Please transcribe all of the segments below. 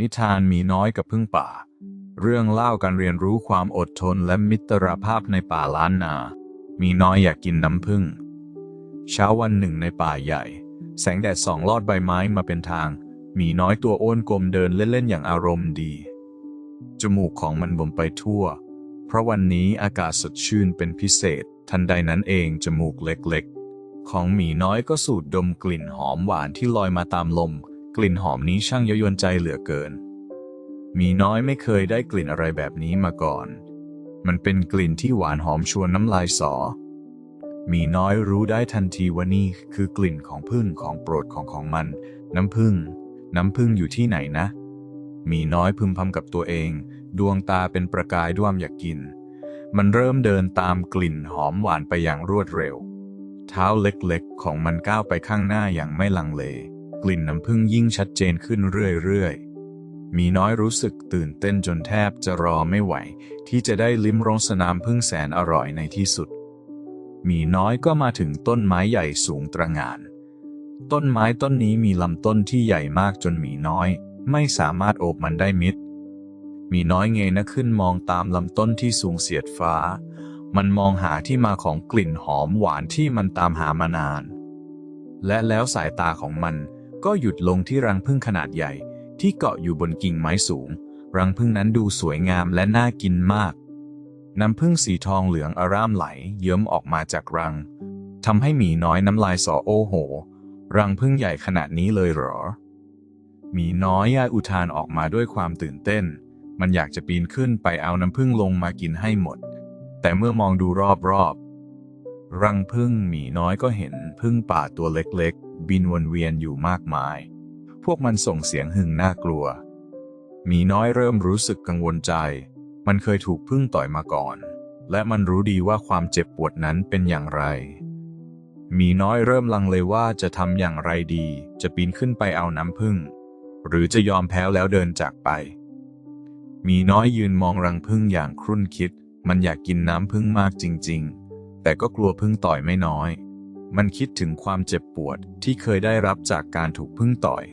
นิทานมีน้อยกับพึ่งป่า เรื่องเล่าการเรียนรู้ความอดทนและมิตรภาพในป่าล้านนา มีน้อยอยากกินน้ำผึ้งเช้าวันหนึ่งในป่าใหญ่ แสงแดดส่องลอดใบไม้มาเป็นทาง มีน้อยตัวอ้วนกลมเดินเล่นๆอย่างอารมณ์ดี จมูกของมันบ่มไปทั่ว เพราะวันนี้อากาศสดชื่นเป็นพิเศษ ทันใดนั้นเองจมูกเล็กๆ ของหมีน้อยก็สูดดมกลิ่นหอมหวานที่ลอยมาตามลม กลิ่นหอมนี้ช่างเย้ายวนใจเหลือเกิน มีน้อยไม่เคยได้กลิ่นอะไรแบบนี้มาก่อน มันเป็นกลิ่นที่หวานหอมชวนน้ำลายสอ มีน้อยรู้ได้ทันทีว่านี่คือกลิ่นของพึ่งของโปรดของของมัน น้ำพึ่ง น้ำพึ่งอยู่ที่ไหนนะ มีน้อยพึมพำกับตัวเอง ดวงตาเป็นประกายด้วมอยากกิน มันเริ่มเดินตามกลิ่นหอมหวานไปอย่างรวดเร็ว เท้าเล็กๆของมันก้าวไปข้างหน้าอย่างไม่ลังเล กลิ่นน้ำผึ้งยิ่งชัดเจนขึ้นเรื่อยๆ มีน้อยรู้สึกตื่นเต้นจนแทบจะรอไม่ไหว ที่จะได้ลิ้มรสสนามผึ้งแสนอร่อยในที่สุด มีน้อยก็มาถึงต้นไม้ใหญ่สูงตระหง่าน ต้นไม้ต้นนี้มีลำต้นที่ใหญ่มากจนหมีน้อย ไม่สามารถโอบมันได้มิด มีน้อยเงยหน้าขึ้นมองตามลำต้นที่สูงเสียดฟ้า มันมองหาที่มาของกลิ่นหอมหวานที่มันตามหามานานและแล้วสายตาของมัน ก็หยุดลงที่รังผึ้งขนาดใหญ่ ที่เกาะอยู่บนกิ่งไม้สูง รังผึ้งนั้นดูสวยงามและน่ากินมาก น้ำผึ้งสีทองเหลืองอร่ามไหล เยิ้มออกมาจากรังทำให้หมีน้อยน้ำลายสอโอโห รังผึ้งใหญ่ขนาดนี้เลยเหรอ หมีน้อยยาอุทานออกมาด้วยความตื่นเต้น มันอยากจะปีนขึ้นไปเอาน้ำผึ้งลงมากินให้หมด แต่เมื่อมองดูรอบๆรังผึ้งหมีน้อยก็เห็นผึ้งป่าตัวเล็กๆ บินวนเวียนอยู่มากมาย พวกมันส่งเสียงหึ่งน่ากลัว มีน้อยเริ่มรู้สึกกังวลใจ มันเคยถูกผึ้งต่อยมาก่อน และมันรู้ดีว่าความเจ็บปวดนั้นเป็นอย่างไร มีน้อยเริ่มลังเลว่าจะทำอย่างไรดี จะปีนขึ้นไปเอาน้ำผึ้งหรือจะยอมแพ้แล้วเดินจากไป มีน้อยยืนมองรังผึ้งอย่างครุ่นคิด มันอยากกินน้ำผึ้งมากจริง ๆ แต่ก็กลัวผึ้งต่อยไม่น้อย มันคิดถึงความเจ็บปวดที่เคยได้รับจากการถูกผึ้งต่อย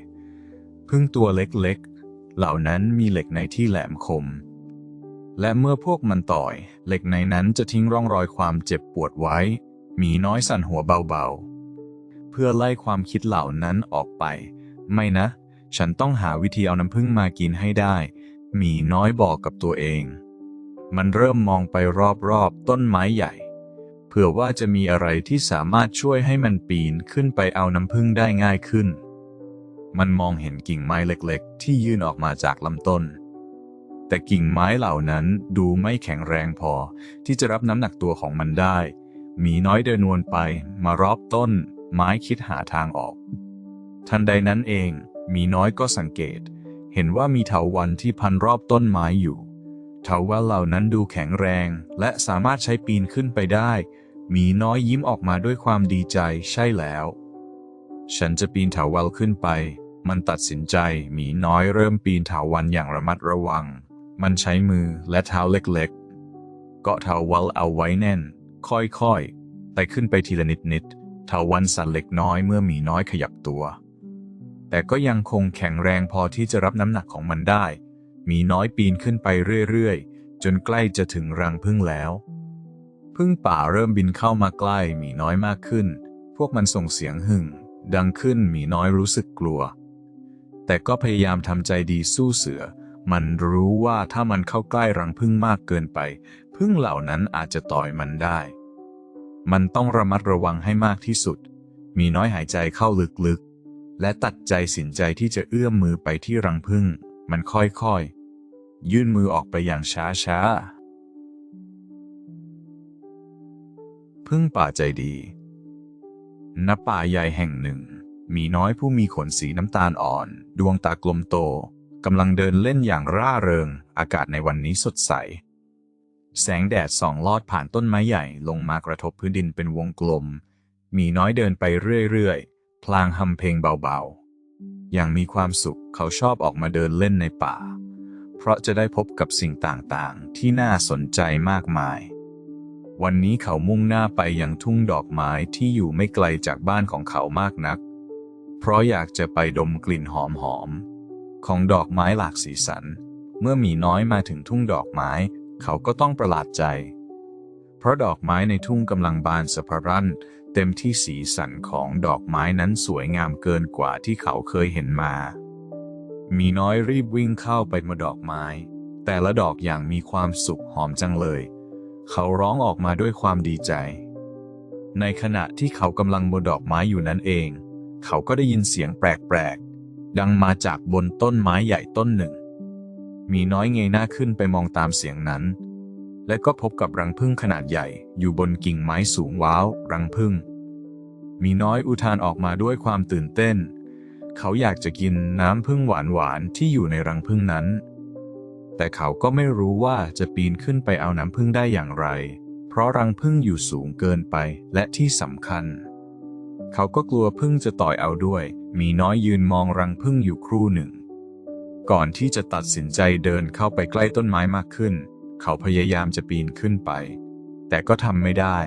ผึ้งตัวเล็กๆ เหล่านั้นมีเหล็กในที่แหลมคม และเมื่อพวกมันต่อย เหล็กในนั้นจะทิ้งร่องรอยความเจ็บปวดไว้มีน้อยสั่นหัวเบาๆ เพื่อไล่ความคิดเหล่านั้นออกไป ไม่นะ ฉันต้องหาวิธีเอาน้ำผึ้งมากินให้ได้ หมีน้อยบอกกับตัวเอง มันเริ่มมองไปรอบๆ ต้นไม้ใหญ่ ผื่อว่าจะมีอะไรที่สามารถช่วยให้มันปีนขึ้นไปเอาน้ำผึ้งได้ง่ายขึ้น มันมองเห็นกิ่งไม้เล็กๆ ที่ยื่นออกมาจากลำต้น แต่กิ่งไม้เหล่านั้นดูไม่แข็งแรงพอที่จะรับน้ำหนักตัวของมันได้ มีน้อยเดินวนไปมารอบต้น ไม้คิดหาทางออก ทันใดนั้นเอง มีน้อยก็สังเกต เห็นว่ามีเถาวันที่พันรอบต้นไม้อยู่เถาวันเหล่านั้นดูแข็งแรง และสามารถใช้ปีนขึ้นไปได้ มีน้อยยิ้มออกมาด้วยความดีใจใช่แล้ว ฉันจะปีนเถาวันขึ้นไป มันตัดสินใจมีน้อยเริ่มปีนเถาวันอย่างระมัดระวัง มันใช้มือและเท้าเล็กๆ เกาะเถาวันเอาไว้แน่น ค่อยๆไต่ขึ้นไปทีละนิดๆเถาวันสั่นเล็กน้อยเมื่อมีน้อยขยับตัว แต่ก็ยังคงแข็งแรงพอที่จะรับน้ำหนักของมันได้มีน้อยปีนขึ้นไปเรื่อยๆ จนใกล้จะถึงรังพึ่งแล้ว พึ่งป่าเริ่มบินเข้ามาใกล้มีน้อยมากขึ้น พวกมันส่งเสียงหึ่ง ดังขึ้นมีน้อยรู้สึกกลัว แต่ก็พยายามทำใจดีสู้เสือ มันรู้ว่าถ้ามันเข้าใกล้รังพึ่งมากเกินไป พึ่งเหล่านั้นอาจจะต่อยมันได้ มันต้องระมัดระวังให้มากที่สุด มีน้อยหายใจเข้าลึกและตัดใจสินใจที่จะเอื้อมมือไปที่รังผึ้งมันค่อยๆ ยื่นมือออกไปอย่างช้าๆ พึ่งป่าใจดี ณ ป่าใหญ่แห่งหนึ่ง มีน้อยผู้มีขนสีน้ำตาลอ่อน ดวงตากลมโตกำลังเดินเล่นอย่างร่าเริง อากาศในวันนี้สดใส แสงแดดส่องลอดผ่านต้นไม้ใหญ่ลงมากระทบพื้นดินเป็นวงกลม มีน้อยเดินไปเรื่อยๆ พลางทำเพลงเบาๆ อย่างมีความสุขเขาชอบออกมาเดินเล่นในป่า เพราะจะได้พบกับสิ่งต่างๆ ที่น่าสนใจมากมาย วันนี้เขามุ่งหน้าไปยังทุ่งดอกไม้ที่อยู่ไม่ไกลจากบ้านของเขามากนัก เพราะอยากจะไปดมกลิ่นหอมๆของดอกไม้หลากสีสัน เมื่อมีน้อยมาถึงทุ่งดอกไม้ เขาก็ต้องประหลาดใจ เพราะดอกไม้ในทุ่งกำลังบานสะพรั่น เต็มที่สีสันของดอกไม้นั้นสวยงามเกินกว่าที่เขาเคยเห็นมา มีน้อยรีบวิ่งเข้าไปมาดอกไม้ แต่ละดอกอย่างมีความสุขหอมจังเลย เขาร้องออกมาด้วยความดีใจ ในขณะที่เขากำลังบนดอกไม้อยู่นั่นเอง เขาก็ได้ยินเสียงแปลกๆ ดังมาจากบนต้นไม้ใหญ่ต้นหนึ่ง มีน้อยเงยหน้าขึ้นไปมองตามเสียงนั้น และก็พบกับรังผึ้งขนาดใหญ่อยู่บนกิ่งไม้สูงว้าว รังผึ้ง มีน้อยอุทานออกมาด้วยความตื่นเต้น เขาอยากจะกินน้ำผึ้งหวานๆที่อยู่ในรังผึ้งนั้น แต่เขาก็ไม่รู้ว่าจะปีนขึ้นไปเอาน้ำผึ้งได้อย่างไร เพราะรังผึ้งอยู่สูงเกินไปและที่สำคัญ เขาก็กลัวผึ้งจะต่อยเอาด้วย มีน้อยยืนมองรังผึ้งอยู่ครู่หนึ่ง ก่อนที่จะตัดสินใจเดินเข้าไปใกล้ต้นไม้มากขึ้น เขาพยายามจะปีนขึ้นไป แต่ก็ทำไม่ได้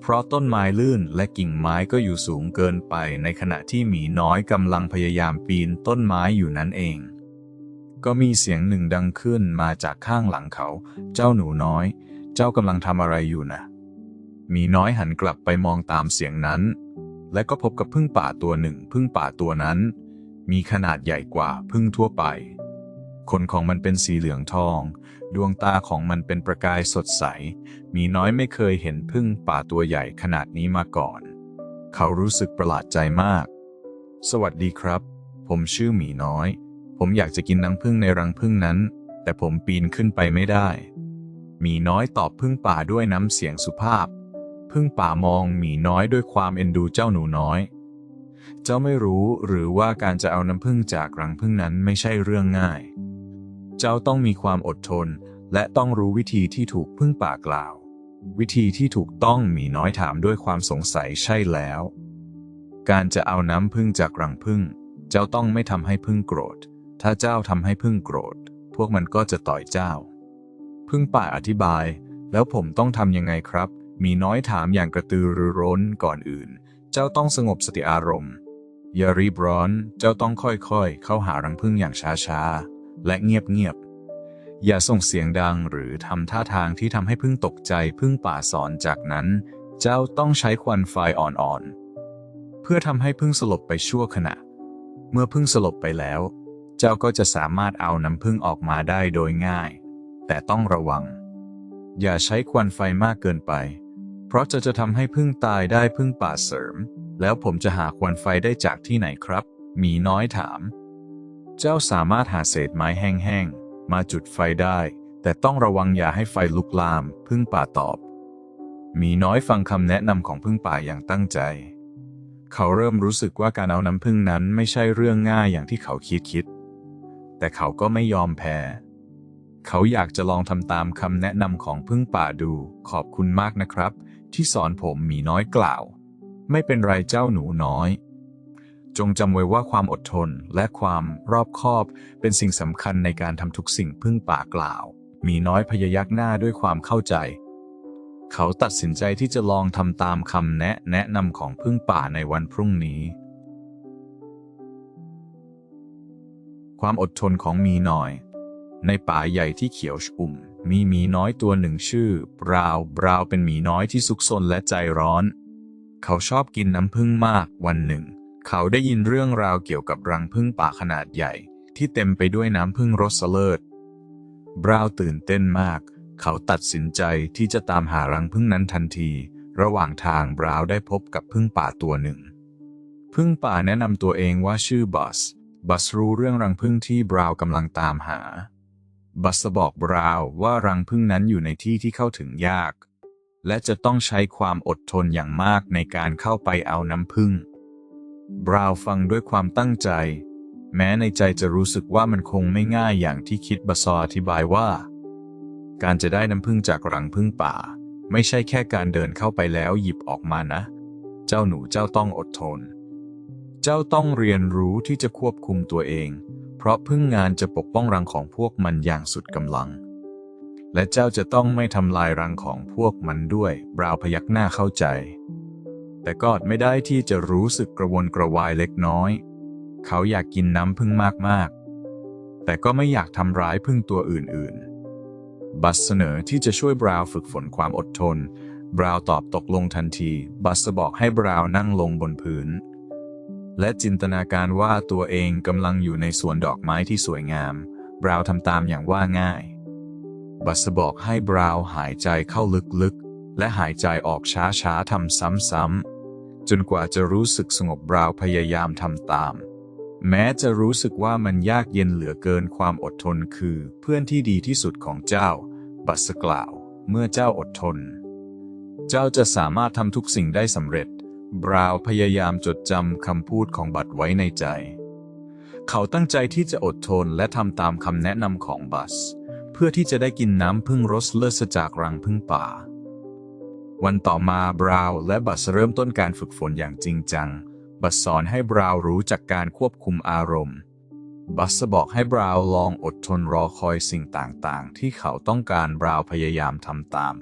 เพราะต้นไม้ลื่นและกิ่งไม้ก็อยู่สูงเกินไปในขณะที่หมีน้อยกำลังพยายามปีนต้นไม้อยู่นั่นเอง ก็มีเสียงหนึ่งดังขึ้นมาจากข้างหลังเขา เจ้าหนูน้อย เจ้ากำลังทำอะไรอยู่นะ มีน้อยหันกลับไปมองตามเสียงนั้น และก็พบกับพึ่งป่าตัวหนึ่ง พึ่งป่าตัวนั้น มีขนาดใหญ่กว่าพึ่งทั่วไป ขนของมันเป็นสีเหลืองทอง ดวงตาของมันเป็นประกายสดใส มีน้อยไม่เคยเห็นพึ่งป่าตัวใหญ่ขนาดนี้มาก่อน เขารู้สึกประหลาดใจมาก สวัสดีครับ ผมชื่อหมีน้อย ผมอยากจะกินน้ำผึ้งในรังผึ้งนั้น แต่ผมปีนขึ้นไปไม่ได้ มีน้อยตอบพึ่งป่าด้วยน้ำเสียงสุภาพ พึ่งป่ามองหมีน้อยด้วยความเอ็นดูเจ้าหนูน้อย เจ้าไม่รู้หรือว่าการจะเอาน้ำผึ้งจากรังผึ้งนั้นไม่ใช่เรื่องง่าย เจ้าต้องมีความอดทน และต้องรู้วิธีที่ถูกพึ่งป่ากล่าว วิธีที่ถูกต้องหมีน้อยถามด้วยความสงสัยใช่แล้ว การจะเอาน้ำผึ้งจากรังผึ้งเจ้าต้องไม่ทำให้ผึ้งโกรธ ถ้าเจ้าทำให้ผึ้งโกรธ พวกมันก็จะต่อยเจ้า พึ่งป่าอธิบาย แล้วผมต้องทำยังไงครับ มีน้อยถามอย่างกระตือรือร้นก่อนอื่น เจ้าต้องสงบสติอารมณ์ อย่ารีบร้อน เจ้าต้องค่อยๆ เข้าหารังผึ้งอย่างช้าๆ และเงียบๆ อย่าส่งเสียงดังหรือทำท่าทางที่ทำให้พึ่งตกใจ พึ่งป่าสอนจากนั้น เจ้าต้องใช้ควันไฟอ่อนๆ เพื่อทำให้พึ่งสลบไปชั่วขณะ เมื่อพึ่งสลบไปแล้ว เจ้าก็จะสามารถเอาน้ำผึ้งออกมาได้โดยง่าย แต่ต้องระวัง อย่าใช้ควันไฟมากเกินไป เพราะจะจะทำให้พึ่งตายได้พึ่งป่าเสริม แล้วผมจะหาควันไฟได้จากที่ไหนครับ มีน้อยถาม เจ้าสามารถหาเศษไม้แห้งๆ มาจุดไฟได้ แต่ต้องระวังอย่าให้ไฟลุกลาม พึ่งป่าตอบ มีน้อยฟังคำแนะนำของพึ่งป่าอย่างตั้งใจเขาเริ่มรู้สึกว่าการเอาน้ำพึ่งนั้นไม่ใช่เรื่องง่ายอย่างที่เขาคิดคิด แต่เขาก็ไม่ยอมแพ้ เขาอยากจะลองทำตามคำแนะนำของพึ่งป่าดู ขอบคุณมากนะครับ ที่สอนผมหมีน้อยกล่าว ไม่เป็นไรเจ้าหนูน้อย จงจำไว้ว่าความอดทนและความรอบคอบเป็นสิ่งสำคัญในการทำทุกสิ่งพึ่งป่ากล่าวหมีน้อยพยายักหน้าด้วยความเข้าใจ เขาตัดสินใจที่จะลองทำตามคำแนะแนะนำของพึ่งป่าในวันพรุ่งนี้ ความอดทนของมีน้อย ในป่าใหญ่ที่เขียวชุ่ม มีหมีน้อยตัวหนึ่งชื่อ บราว์บราว์เป็นหมีน้อยที่ซุกซนและใจร้อน เขาชอบกินน้ำผึ้งมากวันหนึ่ง เขาได้ยินเรื่องราวเกี่ยวกับรังผึ้งป่าขนาดใหญ่ ที่เต็มไปด้วยน้ำผึ้งรสเลิศบราว์ตื่นเต้นมาก เขาตัดสินใจที่จะตามหารังผึ้งนั้นทันที ระหว่างทางบราว์ได้พบกับผึ้งป่าตัวหนึ่งผึ้งป่าแนะนำตัวเองว่าชื่อบัส บัสรู้เรื่องรังผึ้งที่บราวน์กำลังตามหา บัสบอกบราวน์ว่ารังผึ้งนั้นอยู่ในที่ที่เข้าถึงยาก และจะต้องใช้ความอดทนอย่างมากในการเข้าไปเอาน้ำผึ้งบราวน์ฟังด้วยความตั้งใจ แม้ในใจจะรู้สึกว่ามันคงไม่ง่ายอย่างที่คิดบัสอธิบายว่า การจะได้น้ำผึ้งจากรังผึ้งป่า ไม่ใช่แค่การเดินเข้าไปแล้วหยิบออกมานะ เจ้าหนูเจ้าต้องอดทน เจ้าต้องเรียนรู้ที่จะควบคุมตัวเอง เพราะพึ่งงานจะปกป้องรังของพวกมันอย่างสุดกำลัง และเจ้าจะต้องไม่ทำลายรังของพวกมันด้วยบราวพยักหน้าเข้าใจ แต่ก็อดไม่ได้ที่จะรู้สึกกระวนกระวายเล็กน้อย เขาอยากกินน้ำพึ่งมากแต่ก็ไม่อยากทำร้ายพึ่งตัวอื่นๆ บัสเสนอที่จะช่วยบราวฝึกฝนความอดทน บราวตอบตกลงทันที บัสบอกให้บราวนั่งลงบนพื้น และจินตนาการว่าตัวเองกำลังอยู่ในสวนดอกไม้ที่สวยงาม บราวทำตามอย่างว่าง่าย บัสบอกให้บราวหายใจเข้าลึกๆ และหายใจออกช้าๆทำซ้ำๆ จนกว่าจะรู้สึกสงบบราวพยายามทำตาม แม้จะรู้สึกว่ามันยากเย็นเหลือเกินความอดทนคือเพื่อนที่ดีที่สุดของเจ้า บัสกล่าว เมื่อเจ้าอดทน เจ้าจะสามารถทำทุกสิ่งได้สำเร็จ บราวพยายามจดจำคำพูดของบัตไว้ในใจ เขาตั้งใจที่จะอดทนและทำตามคำแนะนำของบัส เพื่อที่จะได้กินน้ำพึ่งรสเลิศจากรังพึ่งป่า วันต่อมาบราวและบัสเริ่มต้นการฝึกฝนอย่างจริงจัง บัสสอนให้บราว์รู้จักการควบคุมอารมณ์ บัสบอกให้บราว์ลองอดทนรอคอยสิ่งต่างๆ ที่เขาต้องการบราวพยายามทำตาม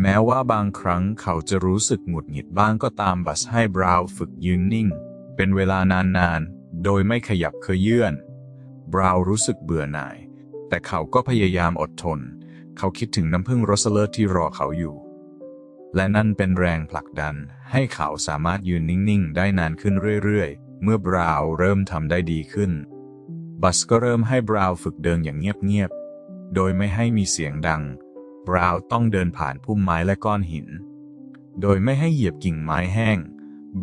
แม้ว่าบางครั้งเขาจะรู้สึกหงุดหงิดบ้างก็ตามบัสให้บราวน์ฝึกยืนนิ่ง เป็นเวลานานๆ โดยไม่ขยับเขยื่อน บราวน์รู้สึกเบื่อหน่าย แต่เขาก็พยายามอดทน เขาคิดถึงน้ำผึ้งรสเลิศที่รอเขาอยู่ และนั่นเป็นแรงผลักดัน ให้เขาสามารถยืนนิ่งๆ ได้นานขึ้นเรื่อยๆ เมื่อบราวน์เริ่มทำได้ดีขึ้น บัสก็เริ่มให้บราวน์ฝึกเดินอย่างเงียบๆ โดยไม่ให้มีเสียงดัง บราวต้องเดินผ่านพุ่มไม้และก้อนหิน โดยไม่ให้เหยียบกิ่งไม้แห้ง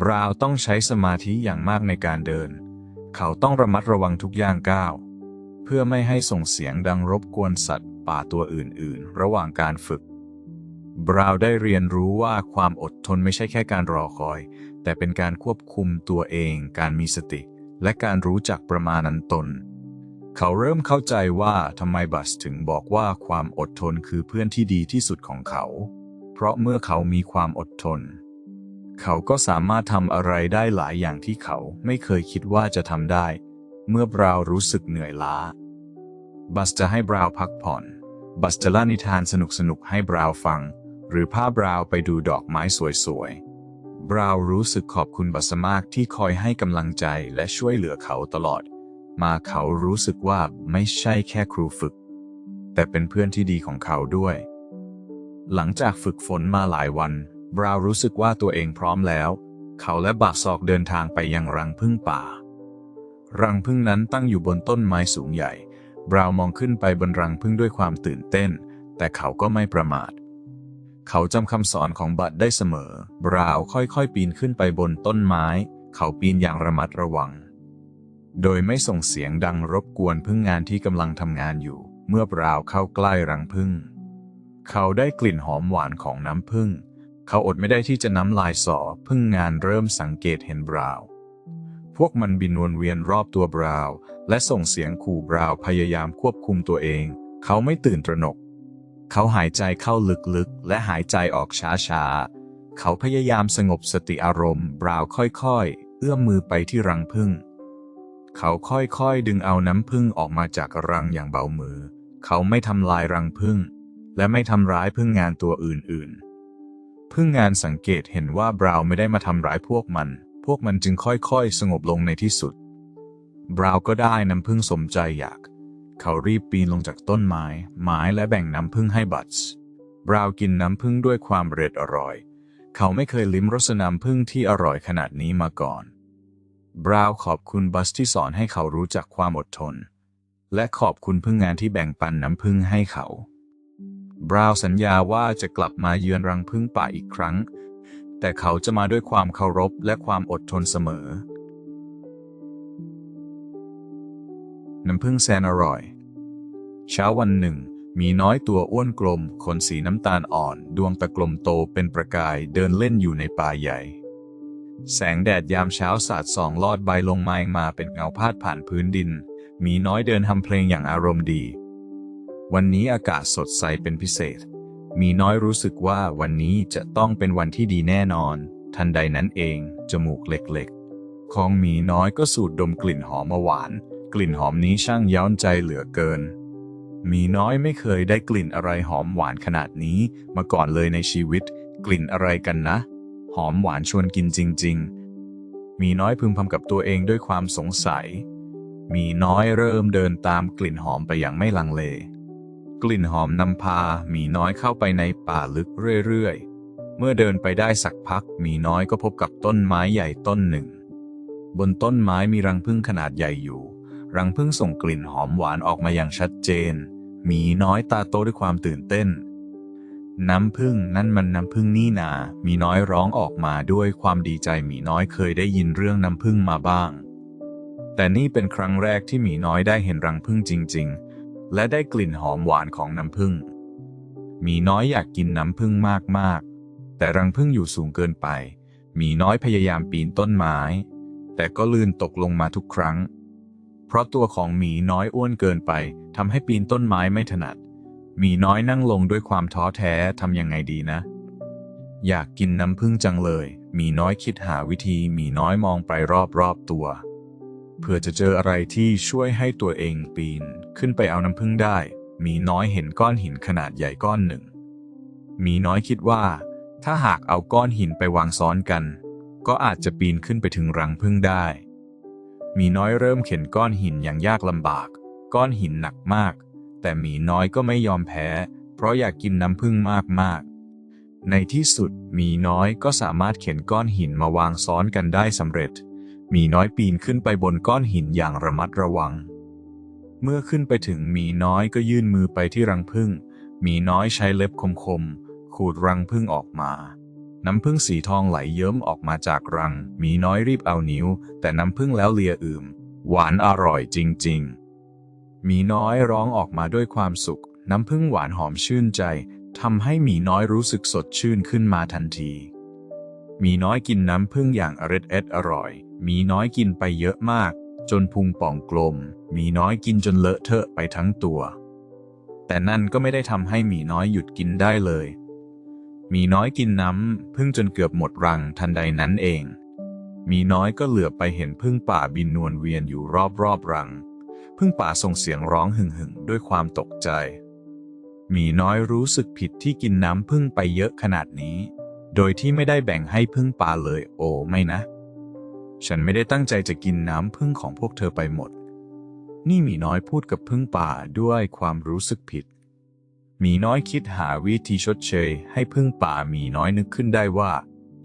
บราวต้องใช้สมาธิอย่างมากในการเดิน เขาต้องระมัดระวังทุกย่างก้าว เพื่อไม่ให้ส่งเสียงดังรบกวนสัตว์ป่าตัวอื่นๆ ระหว่างการฝึก บราวได้เรียนรู้ว่าความอดทนไม่ใช่แค่การรอคอย แต่เป็นการควบคุมตัวเอง การมีสติ และการรู้จักประมาณนันตน เขาเริ่มเข้าใจว่าทำไมบัสถึงบอกว่าความอดทนคือเพื่อนที่ดีที่สุดของเขา เพราะเมื่อเขามีความอดทน เขาก็สามารถทำอะไรได้หลายอย่างที่เขาไม่เคยคิดว่าจะทำได้ เมื่อบราวรู้สึกเหนื่อยล้า บัสจะให้บราวพักผ่อน บัสจะเล่านิทานสนุกๆให้บราวฟัง หรือพาบราวไปดูดอกไม้สวยๆ บราวรู้สึกขอบคุณบัสมากที่คอยให้กำลังใจและช่วยเหลือเขาตลอด มาเขารู้สึกว่าไม่ใช่แค่ครูฝึก แต่เป็นเพื่อนที่ดีของเขาด้วย หลังจากฝึกฝนมาหลายวันบราวน์รู้สึกว่าตัวเองพร้อมแล้ว เขาและบาซอกเดินทางไปยังรังพึ่งป่า รังพึ่งนั้นตั้งอยู่บนต้นไม้สูงใหญ่ บราวน์มองขึ้นไปบนรังพึ่งด้วยความตื่นเต้น แต่เขาก็ไม่ประมาท เขาจำคำสอนของบัตได้เสมอ บราวน์ค่อยๆ ปีนขึ้นไปบนต้นไม้ เขาปีนอย่างระมัดระวัง โดยไม่ส่งเสียงดังรบกวนพึ่งงานที่กำลังทำงานอยู่ เมื่อบราวเข้าใกล้รังพึ่ง เขาได้กลิ่นหอมหวานของน้ำพึ่ง เขาอดไม่ได้ที่จะน้ำลายสอพึ่งงานเริ่มสังเกตเห็นบราว พวกมันบินวนเวียนรอบตัวบราว และส่งเสียงขู่บราวพยายามควบคุมตัวเอง เขาไม่ตื่นตระหนก เขาหายใจเข้าลึกๆ และหายใจออกช้าๆ เขาพยายามสงบสติอารมณ์ บราวค่อยๆ เอื้อมมือไปที่รังผึ้ง เขาค่อยๆดึงเอาน้ำผึ้งออกมาจากรังอย่างเบามือ เขาไม่ทำลายรังผึ้งและไม่ทำร้ายผึ้งงานตัวอื่นๆ พึ่งงานสังเกตเห็นว่าบราวไม่ได้มาทำร้ายพวกมัน พวกมันจึงค่อยๆ สงบลงในที่สุด บราวก็ได้น้ำผึ้งสมใจอยาก เขารีบปีนลงจากต้นไม้ไม้และแบ่งน้ำผึ้งให้บัตส์บราวกินน้ำผึ้งด้วยความเร็ดอร่อย เขาไม่เคยลิ้มรสน้ำผึ้งที่อร่อยขนาดนี้มาก่อน บราวขอบคุณบัสที่สอนให้เขารู้จักความอดทน และขอบคุณพึ่งงานที่แบ่งปันน้ำผึ้งให้เขา บราวสัญญาว่าจะกลับมาเยือนรังผึ้งป่าอีกครั้ง แต่เขาจะมาด้วยความเคารพและความอดทนเสมอ น้ำผึ้งแสนอร่อย เช้าวันหนึ่ง มีน้อยตัวอ้วนกลมขนสีน้ำตาลอ่อน ดวงตะกลมโตเป็นประกายเดินเล่นอยู่ในป่าใหญ่ แสงแดดยามเช้าสาดส่องลอดใบลงไม้มาเป็นเงาพาดผ่านพื้นดิน มีน้อยเดินทำเพลงอย่างอารมณ์ดี วันนี้อากาศสดใสเป็นพิเศษ มีน้อยรู้สึกว่าวันนี้จะต้องเป็นวันที่ดีแน่นอน ทันใดนั้นเอง จมูกเล็กๆ ของมีน้อยก็สูดดมกลิ่นหอมหวาน กลิ่นหอมนี้ช่างย้อนใจเหลือเกิน มีน้อยไม่เคยได้กลิ่นอะไรหอมหวานขนาดนี้มาก่อนเลยในชีวิต กลิ่นอะไรกันนะ อมหวานชวนกินจริง ๆ มีน้อยพึมพำกับตัวเองด้วยความสงสัย มีน้อยเริ่มเดินตามกลิ่นหอมไปอย่างไม่ลังเล กลิ่นหอมนำพา มีน้อยเข้าไปในป่าลึกเรื่อยๆ เมื่อเดินไปได้สักพัก มีน้อยก็พบกับต้นไม้ใหญ่ต้นหนึ่ง บนต้นไม้มีรังผึ้งขนาดใหญ่อยู่ รังผึ้งส่งกลิ่นหอมหวานออกมาอย่างชัดเจน มีน้อยตาโตด้วยความตื่นเต้น น้ำผึ้งนั่นมันน้ำผึ้งนี่นา มีน้อยร้องออกมาด้วยความดีใจหมีน้อยเคยได้ยินเรื่องน้ำผึ้งมาบ้าง แต่นี่เป็นครั้งแรกที่หมีน้อยได้เห็นรังผึ้งจริง ๆ และได้กลิ่นหอมหวานของน้ำผึ้งหมีน้อยอยากกินน้ำผึ้งมากๆ แต่รังผึ้งอยู่สูงเกินไปหมีน้อยพยายามปีนต้นไม้ แต่ก็ลื่นตกลงมาทุกครั้ง เพราะตัวของหมีน้อยอ้วนเกินไปทำให้ปีนต้นไม้ไม่ถนัด มีน้อยนั่งลงด้วยความท้อแท้ทำยังไงดีนะ อยากกินน้ำผึ้งจังเลย มีน้อยคิดหาวิธี มีน้อยมองไปรอบๆตัว เพื่อจะเจออะไรที่ช่วยให้ตัวเองปีน ขึ้นไปเอาน้ำผึ้งได้ มีน้อยเห็นก้อนหินขนาดใหญ่ก้อนหนึ่ง มีน้อยคิดว่า ถ้าหากเอาก้อนหินไปวางซ้อนกัน ก็อาจจะปีนขึ้นไปถึงรังผึ้งได้ มีน้อยเริ่มเข็นก้อนหินอย่างยากลำบาก ก้อนหินหนักมาก แต่หมีน้อยก็ไม่ยอมแพ้ เพราะอยากกินน้ำผึ้งมากๆ ในที่สุดหมีน้อยก็สามารถเข็นก้อนหินมาวางซ้อนกันได้สำเร็จหมีน้อยปีนขึ้นไปบนก้อนหินอย่างระมัดระวัง เมื่อขึ้นไปถึงหมีน้อยก็ยื่นมือไปที่รังผึ้งหมีน้อยใช้เล็บคมๆ ขูดรังผึ้งออกมา น้ำผึ้งสีทองไหลเยิ้มออกมาจากรัง หมีน้อยรีบเอานิ้ว แต่น้ำผึ้งแล้วเลียอืมหวานอร่อยจริง ๆ หมีน้อยร้องออกมาด้วยความสุข น้ำผึ้งหวานหอมชื่นใจทำให้หมีน้อยรู้สึกสดชื่นขึ้นมาทันที หมีน้อยกินน้ำผึ้งอย่างอร็ดเอ็ดอร่อย หมีน้อยกินไปเยอะมาก จนพุงป่องกลม หมีน้อยกินจนเลอะเทอะไปทั้งตัว แต่นั่นก็ไม่ได้ทำให้หมีน้อยหยุดกินได้เลย หมีน้อยกินน้ำพึ่งจนเกือบหมดรังทันใดนั้นเอง หมีน้อยก็เหลือไปเห็นพึ่งป่าบินนวลเวียนอยู่รอบๆรัง พึ่งป่าส่งเสียงร้องหึ่งๆด้วยความตกใจหมีน้อยรู้สึกผิดที่กินน้ำพึ่งไปเยอะขนาดนี้ โดยที่ไม่ได้แบ่งให้พึ่งป่าเลย โอ้ไม่นะ ฉันไม่ได้ตั้งใจจะกินน้ำพึ่งของพวกเธอไปหมด นี่หมีน้อยพูดกับพึ่งป่าด้วยความรู้สึกผิดหมีน้อยคิดหาวิธีชดเชย ให้พึ่งป่าหมีน้อยนึกขึ้นได้ว่า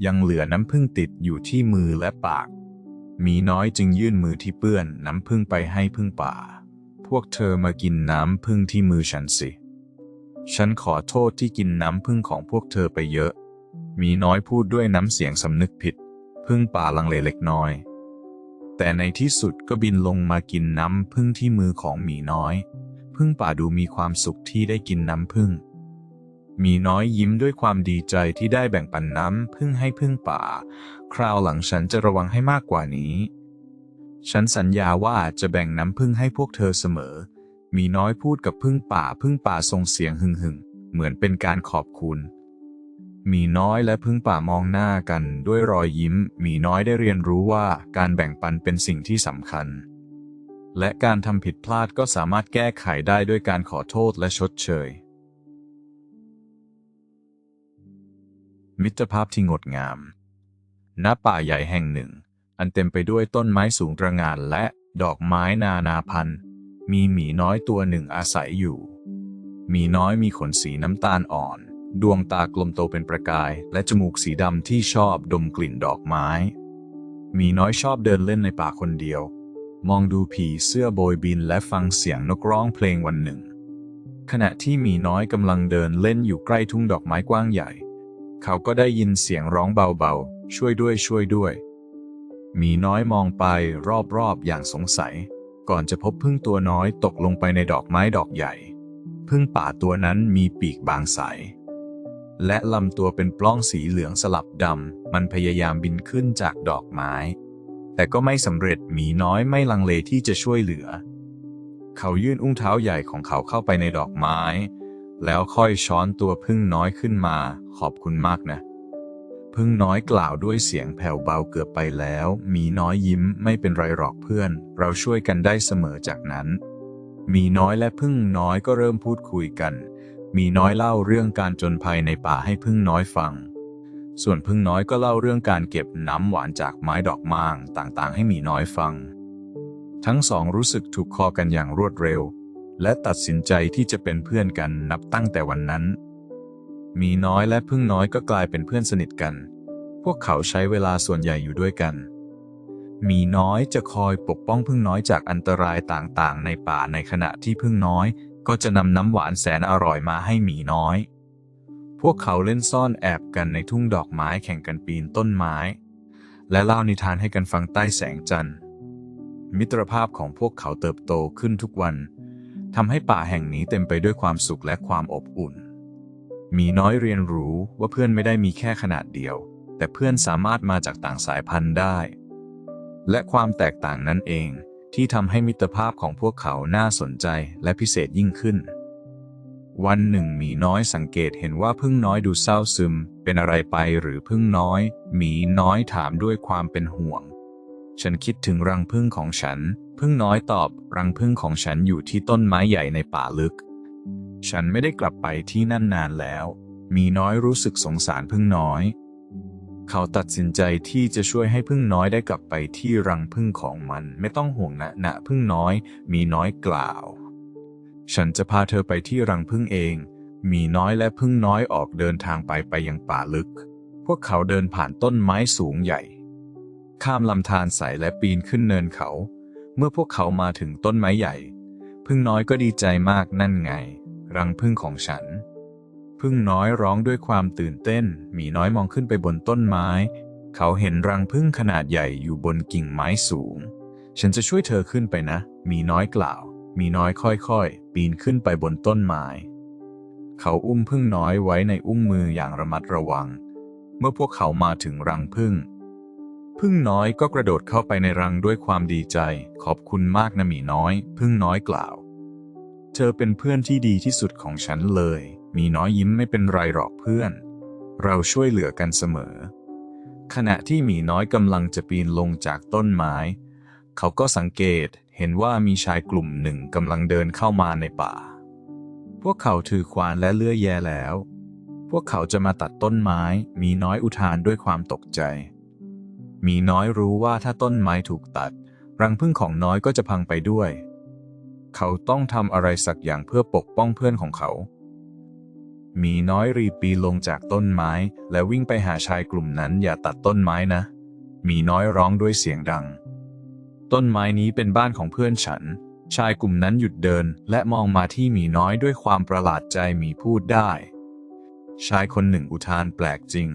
ยังเหลือน้ำพึ่งติดอยู่ที่มือและปาก มีน้อยจึงยื่นมือที่เปื้อนน้ำพึ่งไปให้พึ่งป่า พวกเธอมากินน้ำพึ่งที่มือฉันสิ ฉันขอโทษที่กินน้ำพึ่งของพวกเธอไปเยอะ มีน้อยพูดด้วยน้ำเสียงสำนึกผิด พึ่งป่าลังเลเล็กน้อย แต่ในที่สุดก็บินลงมากินน้ำพึ่งที่มือของหมีน้อย พึ่งป่าดูมีความสุขที่ได้กินน้ำพึ่ง มีน้อยยิ้มด้วยความดีใจที่ได้แบ่งปันน้ำพึ่งให้พึ่งป่า คราวหลังฉันจะระวังให้มากกว่านี้ ฉันสัญญาว่าจะแบ่งน้ำพึ่งให้พวกเธอเสมอ มีน้อยพูดกับพึ่งป่าพึ่งป่าส่งเสียงหึ่งหึ่งเหมือนเป็นการขอบคุณ มีน้อยและพึ่งป่ามองหน้ากันด้วยรอยยิ้ม มีน้อยได้เรียนรู้ว่าการแบ่งปันเป็นสิ่งที่สำคัญ และการทำผิดพลาดก็สามารถแก้ไขได้ด้วยการขอโทษและชดเชย มิตรภาพที่งดงาม ณ ป่าใหญ่แห่งหนึ่ง อันเต็มไปด้วยต้นไม้สูงตระหง่านและดอกไม้นานาพันธุ์ มีหมีน้อยตัวหนึ่งอาศัยอยู่ หมีน้อยมีขนสีน้ำตาลอ่อน ดวงตากลมโตเป็นประกาย และจมูกสีดำที่ชอบดมกลิ่นดอกไม้มีน้อยชอบเดินเล่นในป่าคนเดียว มองดูผีเสื้อโบยบินและฟังเสียงนกร้องเพลงวันหนึ่ง ขณะที่มีน้อยกำลังเดินเล่นอยู่ใกล้ทุ่งดอกไม้กว้างใหญ่ เขาก็ได้ยินเสียงร้องเบาๆ ช่วยด้วยช่วยด้วยมีน้อยมองไปรอบๆ อย่างสงสัย ก่อนจะพบพึ่งตัวน้อยตกลงไปในดอกไม้ดอกใหญ่ พึ่งป่าตัวนั้นมีปีกบางใสและลำตัวเป็นปล้องสีเหลืองสลับดำ มันพยายามบินขึ้นจากดอกไม้ แต่ก็ไม่สำเร็จหมีน้อยไม่ลังเลที่จะช่วยเหลือ เขายื่นอุ้งเท้าใหญ่ของเขาเข้าไปในดอกไม้ แล้วค่อยช้อนตัวพึ่งน้อยขึ้นมา ขอบคุณมากนะ พึ่งน้อยกล่าวด้วยเสียงแผ่วเบาเกือบไปแล้ว มีน้อยยิ้มไม่เป็นไรหรอกเพื่อน เราช่วยกันได้เสมอจากนั้น มีน้อยและพึ่งน้อยก็เริ่มพูดคุยกัน มีน้อยเล่าเรื่องการจนภัยในป่าให้พึ่งน้อยฟัง ส่วนพึ่งน้อยก็เล่าเรื่องการเก็บน้ำหวานจากไม้ดอกมางต่างๆ ให้มีน้อยฟัง ทั้งสองรู้สึกถูกคอกันอย่างรวดเร็ว และตัดสินใจที่จะเป็นเพื่อนกันนับตั้งแต่วันนั้น มีน้อยและพึ่งน้อยก็กลายเป็นเพื่อนสนิทกัน พวกเขาใช้เวลาส่วนใหญ่อยู่ด้วยกัน มีน้อยจะคอยปกป้องพึ่งน้อยจากอันตรายต่างๆ ในป่าในขณะที่พึ่งน้อย ก็จะนำน้ำหวานแสนอร่อยมาให้หมีน้อย พวกเขาเล่นซ่อนแอบกันในทุ่งดอกไม้แข่งกันปีนต้นไม้ และเล่านิทานให้กันฟังใต้แสงจันทร์ มิตรภาพของพวกเขาเติบโตขึ้นทุกวัน ทำให้ป่าแห่งนี้เต็มไปด้วยความสุขและความอบอุ่น มีน้อยเรียนรู้ว่าเพื่อนไม่ได้มีแค่ขนาดเดียว แต่เพื่อนสามารถมาจากต่างสายพันธุ์ได้ และความแตกต่างนั้นเองที่ทำให้มิตรภาพของพวกเขาน่าสนใจและพิเศษยิ่งขึ้น วันหนึ่งหมีน้อยสังเกตเห็นว่าพึ่งน้อยดูเศร้าซึม เป็นอะไรไปหรือพึ่งน้อยหมีน้อยถามด้วยความเป็นห่วง ฉันคิดถึงรังพึ่งของฉัน พึ่งน้อยตอบรังพึ่งของฉันอยู่ที่ต้นไม้ใหญ่ในป่าลึก ฉันไม่ได้กลับไปที่นั่นนานแล้ว มีน้อยรู้สึกสงสารพึ่งน้อย เขาตัดสินใจที่จะช่วยให้พึ่งน้อยได้กลับไปที่รังพึ่งของมัน ไม่ต้องห่วงนะนะพึ่งน้อย มีน้อยกล่าว ฉันจะพาเธอไปที่รังพึ่งเอง มีน้อยและพึ่งน้อยออกเดินทางไปไปยังป่าลึก พวกเขาเดินผ่านต้นไม้สูงใหญ่ ข้ามลำธารใสและปีนขึ้นเนินเขา เมื่อพวกเขามาถึงต้นไม้ใหญ่ พึ่งน้อยก็ดีใจมากนั่นไง รังพึ่งของฉัน พึ่งน้อยร้องด้วยความตื่นเต้น หมีน้อยมองขึ้นไปบนต้นไม้ เขาเห็นรังพึ่งขนาดใหญ่อยู่บนกิ่งไม้สูง ฉันจะช่วยเธอขึ้นไปนะ มีน้อยกล่าว มีน้อยค่อยๆ ปีนขึ้นไปบนต้นไม้ เขาอุ้มพึ่งน้อยไว้ในอุ้งมืออย่างระมัดระวัง เมื่อพวกเขามาถึงรังพึ่ง พึ่งน้อยก็กระโดดเข้าไปในรังด้วยความดีใจ ขอบคุณมากนะหมีน้อย พึ่งน้อยกล่าว เธอเป็นเพื่อนที่ดีที่สุดของฉันเลย มีน้อยยิ้มไม่เป็นไรหรอกเพื่อน เราช่วยเหลือกันเสมอ ขณะที่หมีน้อยกำลังจะปีนลงจากต้นไม้ เขาก็สังเกตเห็นว่ามีชายกลุ่มหนึ่งกำลังเดินเข้ามาในป่า พวกเขาถือควานและเลื่อยแย่แล้ว พวกเขาจะมาตัดต้นไม้ มีน้อยอุทานด้วยความตกใจ มีน้อยรู้ว่าถ้าต้นไม้ถูกตัด รังพึ่งของน้อยก็จะพังไปด้วย เขาต้องทำอะไรสักอย่างเพื่อปกป้องเพื่อนของเขา มีน้อยรีบปีลงจากต้นไม้ และวิ่งไปหาชายกลุ่มนั้นอย่าตัดต้นไม้นะ มีน้อยร้องด้วยเสียงดัง ต้นไม้นี้เป็นบ้านของเพื่อนฉัน ชายกลุ่มนั้นหยุดเดิน และมองมาที่มีน้อยด้วยความประหลาดใจมีพูดได้ ชายคนหนึ่งอุทานแปลกจริง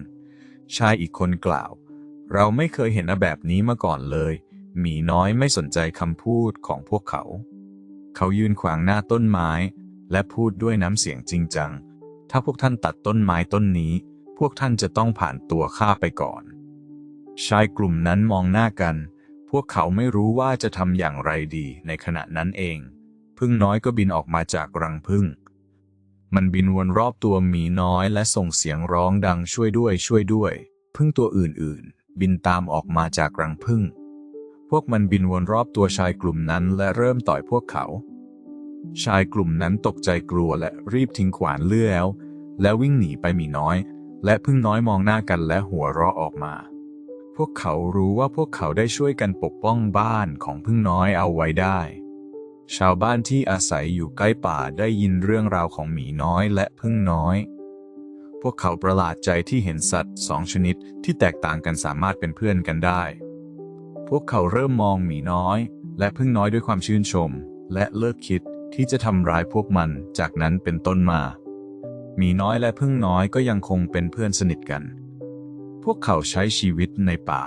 ชายอีกคนกล่าว เราไม่เคยเห็นอะไรแบบนี้มาก่อนเลย หมีน้อยไม่สนใจคำพูดของพวกเขา เขายืนขวางหน้าต้นไม้ และพูดด้วยน้ำเสียงจริงจัง ถ้าพวกท่านตัดต้นไม้ต้นนี้ พวกท่านจะต้องผ่านตัวข้าไปก่อน ชายกลุ่มนั้นมองหน้ากัน พวกเขาไม่รู้ว่าจะทำอย่างไรดีในขณะนั้นเอง พึ่งน้อยก็บินออกมาจากรังพึ่งมันบินวนรอบตัวหมีน้อยและส่งเสียงร้องดังช่วยด้วยช่วยด้วย พึ่งตัวอื่นๆ บินตามออกมาจากรังพึ่งพวกมันบินวนรอบตัวชายกลุ่มนั้นและเริ่มต่อยพวกเขา ชายกลุ่มนั้นตกใจกลัวและรีบทิ้งขวานเลื่อยแล้วแล้ววิ่งหนีไปมีน้อย และพึ่งน้อยมองหน้ากันและหัวเราะออกมา พวกเขารู้ว่าพวกเขาได้ช่วยกันปกป้องบ้านของพึ่งน้อยเอาไว้ได้ ชาวบ้านที่อาศัยอยู่ใกล้ป่าได้ยินเรื่องราวของหมีน้อยและพึ่งน้อย พวกเขาประหลาดใจที่เห็นสัตว์สองชนิดที่แตกต่างกันสามารถเป็นเพื่อนกันได้ พวกเขาเริ่มมองหมีน้อย และพึ่งน้อยด้วยความชื่นชม และเลิกคิดที่จะทำร้ายพวกมันจากนั้นเป็นต้นมาหมีน้อยและพึ่งน้อยก็ยังคงเป็นเพื่อนสนิทกัน พวกเขาใช้ชีวิตในป่า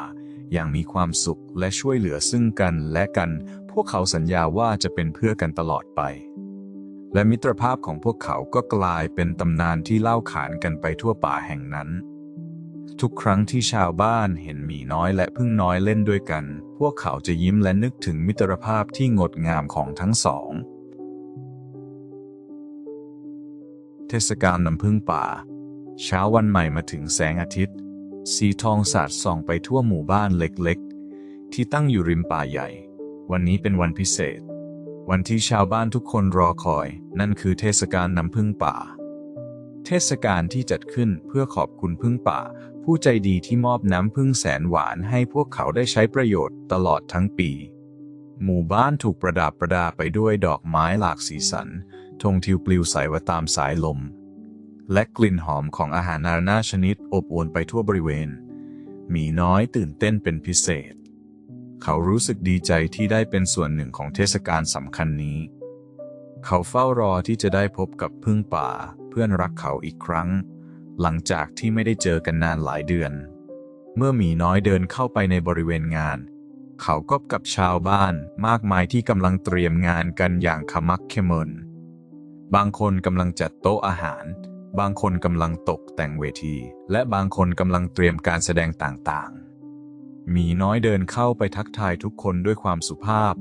อย่างมีความสุขและช่วยเหลือซึ่งกันและกัน พวกเขาสัญญาว่าจะเป็นเพื่อนกันตลอดไป และมิตรภาพของพวกเขาก็กลายเป็นตำนานที่เล่าขานกันไปทั่วป่าแห่งนั้น ทุกครั้งที่ชาวบ้านเห็นหมีน้อยและพึ่งน้อยเล่นด้วยกัน พวกเขาจะยิ้มและนึกถึงมิตรภาพที่งดงามของทั้งสอง เทศกาลน้ำพึ่งป่า เช้าวันใหม่มาถึงแสงอาทิตย์ สีทองสาดส่องไปทั่วหมู่บ้านเล็กๆ ที่ตั้งอยู่ริมป่าใหญ่ วันนี้เป็นวันพิเศษ วันที่ชาวบ้านทุกคนรอคอย นั่นคือเทศกาลน้ำพึ่งป่า เทศกาลที่จัดขึ้นเพื่อขอบคุณพึ่งป่า ผู้ใจดีที่มอบน้ำพึ่งแสนหวานให้พวกเขาได้ใช้ประโยชน์ตลอดทั้งปี หมู่บ้านถูกประดับประดาไปด้วยดอกไม้หลากสีสันธงทิวปลิวใสว่าตามสายลม และกลิ่นหอมของอาหารนานาชนิดอบอวลไปทั่วบริเวณ มีน้อยตื่นเต้นเป็นพิเศษ เขารู้สึกดีใจที่ได้เป็นส่วนหนึ่งของเทศกาลสำคัญนี้ เขาเฝ้ารอที่จะได้พบกับพึ่งป่า เพื่อนรักเขาอีกครั้ง หลังจากที่ไม่ได้เจอกันนานหลายเดือน เมื่อหมีน้อยเดินเข้าไปในบริเวณงาน เขาก็กับชาวบ้านมากมายที่กำลังเตรียมงานกันอย่างขมักเขมนบางคนกำลังจัดโต๊ะอาหาร บางคนกำลังตกแต่งเวที และบางคนกำลังเตรียมการแสดงต่างๆ หมีน้อยเดินเข้าไปทักทายทุกคนด้วยความสุภาพ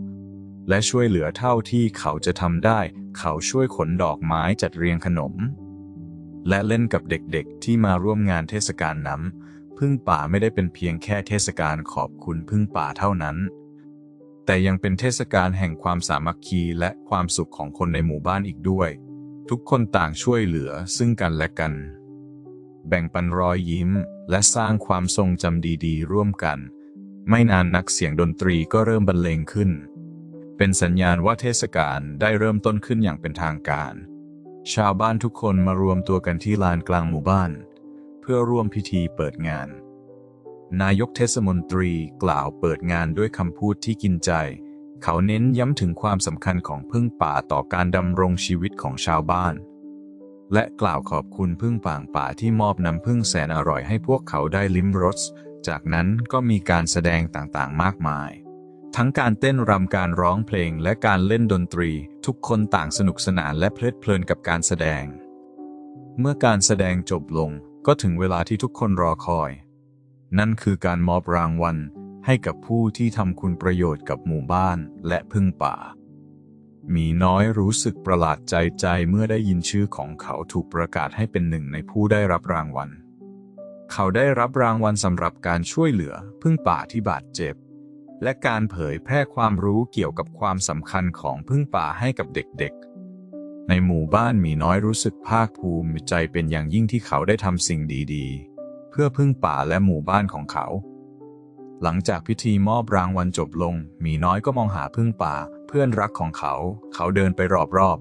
และช่วยเหลือเท่าที่เขาจะทำได้ เขาช่วยขนดอกไม้จัดเรียงขนม และเล่นกับเด็กๆ ที่มาร่วมงานเทศกาลนั้นพึ่งป่าไม่ได้เป็นเพียงแค่เทศกาลขอบคุณพึ่งป่าเท่านั้น แต่ยังเป็นเทศกาลแห่งความสามัคคีและความสุขของคนในหมู่บ้านอีกด้วย ทุกคนต่างช่วยเหลือซึ่งกันและกัน แบ่งปันรอยยิ้ม และสร้างความทรงจำดีๆ ร่วมกัน ไม่นานนักเสียงดนตรีก็เริ่มบรรเลงขึ้น เป็นสัญญาณว่าเทศกาลได้เริ่มต้นขึ้นอย่างเป็นทางการ ชาวบ้านทุกคนมารวมตัวกันที่ลานกลางหมู่บ้าน เพื่อร่วมพิธีเปิดงาน นายกเทศมนตรีกล่าวเปิดงานด้วยคำพูดที่กินใจ เขาเน้นย้ำถึงความสำคัญของพึ่งป่าต่อการดำรงชีวิตของชาวบ้าน และกล่าวขอบคุณพึ่งป่างป่าที่มอบน้ำพึ่งแสนอร่อยให้พวกเขาได้ลิ้มรส จากนั้นก็มีการแสดงต่างๆ มากมาย ทั้งการเต้นรำการร้องเพลงและการเล่นดนตรี ทุกคนต่างสนุกสนานและเพลิดเพลินกับการแสดง เมื่อการแสดงจบลงก็ถึงเวลาที่ทุกคนรอคอย นั่นคือการมอบรางวัลให้กับผู้ที่ทำคุณประโยชน์กับหมู่บ้านและพึ่งป่า หมีน้อยรู้สึกประหลาดใจใจเมื่อได้ยินชื่อของเขาถูกประกาศให้เป็นหนึ่งในผู้ได้รับรางวัล เขาได้รับรางวัลสำหรับการช่วยเหลือพึ่งป่าที่บาดเจ็บ และการเผยแพร่ความรู้เกี่ยวกับความสำคัญของพึ่งป่าให้กับเด็กๆ ในหมู่บ้านหมีน้อยรู้สึกภาคภูมิใจเป็นอย่างยิ่งที่เขาได้ทำสิ่งดีๆ เพื่อพึ่งป่าและหมู่บ้านของเขา หลังจากพิธีมอบรางวัลจบลงหมีน้อยก็มองหาพึ่งป่า พื่อนรักของเขา เขาเดินไปรอบ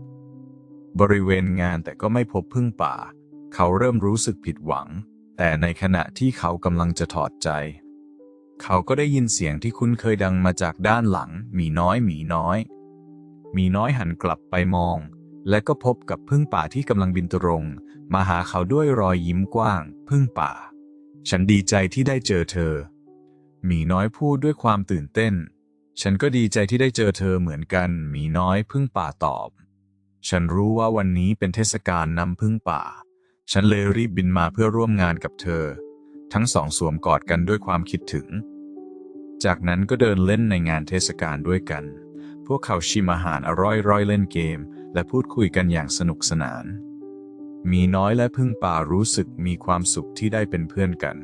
ๆ บริเวณงานแต่ก็ไม่พบพึ่งป่า เขาเริ่มรู้สึกผิดหวัง แต่ในขณะที่เขากำลังจะถอดใจ เขาก็ได้ยินเสียงที่คุ้นเคยดังมาจากด้านหลัง มีน้อย มีน้อย มีน้อยหันกลับไปมอง และก็พบกับพึ่งป่าที่กำลังบินตรง มาหาเขาด้วยรอยยิ้มกว้าง พึ่งป่า ฉันดีใจที่ได้เจอเธอ มีน้อยพูดด้วยความตื่นเต้น ฉันก็ดีใจที่ได้เจอเธอเหมือนกัน มีน้อยพึ่งป่าตอบ ฉันรู้ว่าวันนี้เป็นเทศกาลนำพึ่งป่า ฉันเลยรีบบินมาเพื่อร่วมงานกับเธอ ทั้งสองสวมกอดกันด้วยความคิดถึง จากนั้นก็เดินเล่นในงานเทศกาลด้วยกัน พวกเขาชิมอาหารอร่อยร่อยเล่นเกม และพูดคุยกันอย่างสนุกสนาน มีน้อยและพึ่งป่ารู้สึกมีความสุขที่ได้เป็นเพื่อนกัน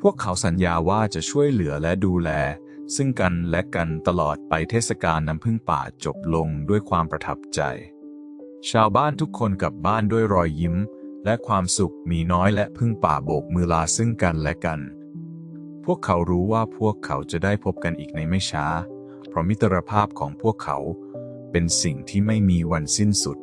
พวกเขาสัญญาว่าจะช่วยเหลือและดูแล ซึ่งกันและกันตลอดไปเทศกาลน้ำพึ่งป่าจบลงด้วยความประทับใจ ชาวบ้านทุกคนกลับบ้านด้วยรอยยิ้ม และความสุขมีน้อยและพึ่งป่าโบกมือลาซึ่งกันและกัน พวกเขารู้ว่าพวกเขาจะได้พบกันอีกในไม่ช้า เพราะมิตรภาพของพวกเขาเป็นสิ่งที่ไม่มีวันสิ้นสุด